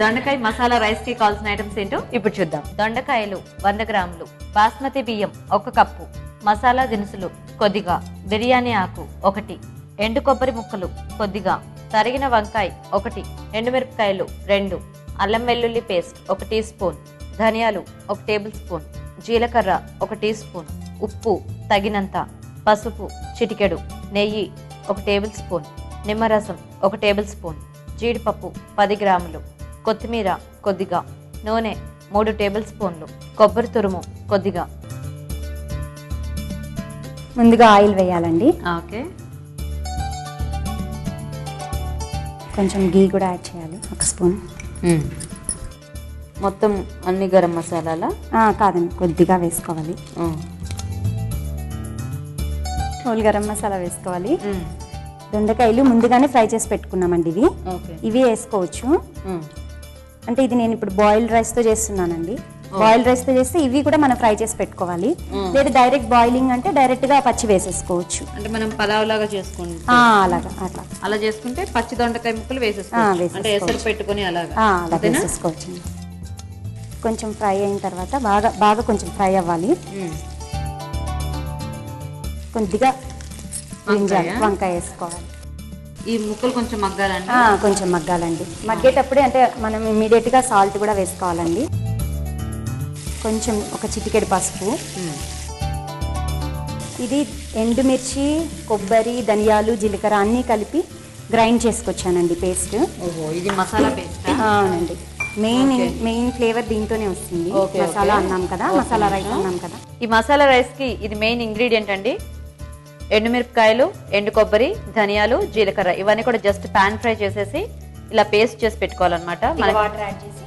దొండకాయ మసాలా రైస్కి కావాల్సిన ఐటమ్స్ ఏంటో ఇప్పుడు చూద్దాం. దొండకాయలు వంద గ్రాములు బాస్మతి బియ్యం ఒక కప్పు మసాలా దినుసులు కొద్దిగా బిర్యానీ ఆకు ఒకటి ఎండు కొబ్బరి ముక్కలు కొద్దిగా తరిగిన వంకాయ ఒకటి ఎండుమిరపకాయలు రెండు అల్లం వెల్లుల్లి పేస్ట్ ఒక టీ స్పూన్ ధనియాలు ఒక టేబుల్ స్పూన్ జీలకర్ర ఒక టీ స్పూన్ ఉప్పు తగినంత పసుపు చిటికెడు నెయ్యి ఒక టేబుల్ స్పూన్ నిమ్మరసం ఒక టేబుల్ స్పూన్ జీడిపప్పు పది గ్రాములు కొత్తిమీర కొద్దిగా నూనె మూడు టేబుల్ స్పూన్లు కొబ్బరి తురుము కొద్దిగా. ముందుగా ఆయిల్ వేయాలండి. ఓకే. కొంచెం గీ కూడా యాడ్ చేయాలి ఒక స్పూన్. మొత్తం అన్ని గరం మసాలాలా? కాదండి కొద్దిగా వేసుకోవాలి. హోల్ గరం మసాలా వేసుకోవాలి. దొండకాయలు ముందుగానే ఫ్రై చేసి పెట్టుకున్నామండి ఇవి. ఇవి వేసుకోవచ్చు. అంటే ఇది నేను ఇప్పుడు బాయిల్డ్ రైస్తో చేస్తున్నానండి. బాయిల్డ్ రైస్తో చేస్తే ఇవి కూడా మనం ఫ్రై చేసి పెట్టుకోవాలి. లేదా డైరెక్ట్ బాయిలింగ్ అంటే డైరెక్ట్గా పచ్చి వేసేసుకోవచ్చు. అంటే మనం పలావ్ లాగా చేసుకుంటాం అలాగా అట్లా. అలా చేసుకుంటే పచ్చి దొండకాయ ముక్కలు వేసేసుకోవచ్చు. అంటే ఎసరు పెట్టుకొని అలాగా. అలా? వేసేసుకోవచ్చు కొంచెం ఫ్రై అయిన తర్వాత బాగా బాగా కొంచెం ఫ్రై అవ్వాలి. కొద్దిగా? వంకాయ వేసుకోవాలి. ఈ ముక్కలు కొంచెం మగ్గాలండి. కొంచెం మగ్గాలండి. మగ్గేటప్పుడే అంటే మనం ఇమీడియట్గా సాల్ట్ కూడా వేసుకోవాలండి. కొంచెం ఒక చిటికెడు పసుపు. ఇది ఎండుమిర్చి కొబ్బరి ధనియాలు జీలకర్ర అన్నీ కలిపి గ్రైండ్ చేసుకొచ్చానండి పేస్ట్. ఇది మసాలా పేస్ట్? అవునండి. మెయిన్ మెయిన్ ఫ్లేవర్ దీంతోనే వస్తుంది. మసాలా. అన్నాం కదా మసాలా రైస్ అన్నాం కదా. ఈ మసాలా రైస్కి ఇది మెయిన్ ఇంగ్రీడియంట్ అండి? ఎండుమిరపకాయలు ఎండు కొబ్బరి ధనియాలు జీలకర్ర ఇవన్నీ కూడా జస్ట్ పాన్ ఫ్రై చేసేసి ఇలా పేస్ట్ చేసి పెట్టుకోవాలన్నమాట. మనకి వాటర్ యాడ్ చేసి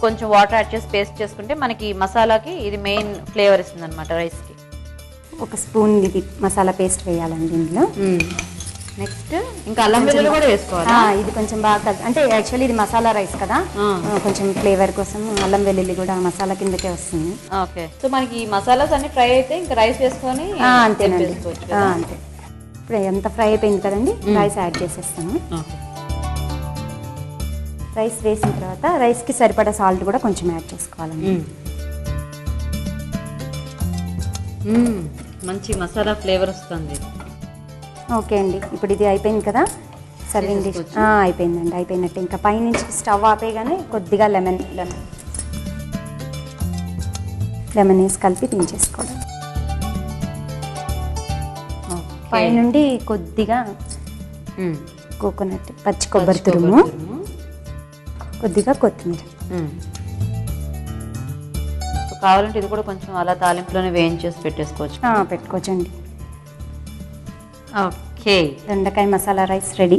కొంచెం వాటర్ యాడ్ చేసి పేస్ట్ చేసుకుంటే మనకి మసాలాకి ఇది మెయిన్ ఫ్లేవర్ ఇస్తుంది అనమాట రైస్కి. ఒక స్పూన్ ఇది మసాలా పేస్ట్ వేయాలండి ఇందులో. నెక్స్ట్ ఇంకా అల్లం వెల్లుల్లి కూడా వేసుకోవాలి? ఇది కొంచెం బాగా అంటే యాక్చువల్లీ ఇది మసాలా రైస్ కదా? కొంచెం ఫ్లేవర్ కోసం అల్లం వెల్లుల్లి కూడా మసాలా కిందకే వస్తుంది. ఓకే. సో మనకి ఈ మసాలాస్ అన్ని ఫ్రై అయితే ఇంకా రైస్ వేసుకొని అంతేనండి. అంతే. ఇప్పుడు ఎంత ఫ్రై అయిపోయింది కదండి? రైస్ యాడ్ చేసేస్తాము. రైస్ వేసిన తర్వాత రైస్కి సరిపడా సాల్ట్ కూడా కొంచెం యాడ్ చేసుకోవాలండి. మంచి మసాలా ఫ్లేవర్ వస్తుంది. ఓకే అండి. ఇప్పుడు ఇది అయిపోయింది కదా? Serving dish? అయిపోయిందండి అయిపోయినట్టు. ఇంకా పైనుంచి స్టవ్ ఆపేయగానే కొద్దిగా లెమన్ లెమన్ లెమన్ వేసి కలిపి దించేసుకోవడం. ఓకే. పైనుండి కొద్దిగా. కోకోనట్ పచ్చి కొబ్బరి తురుము. కొద్దిగా కొత్తిమీర. కావాలంటే ఇది కూడా కొంచెం అలా తాలింపులోనే వేయించేసి పెట్టేసుకోవచ్చు. ఆ, పెట్టుకోవచ్చండి ఓకే దొండకాయ మసాలా రైస్ రెడీ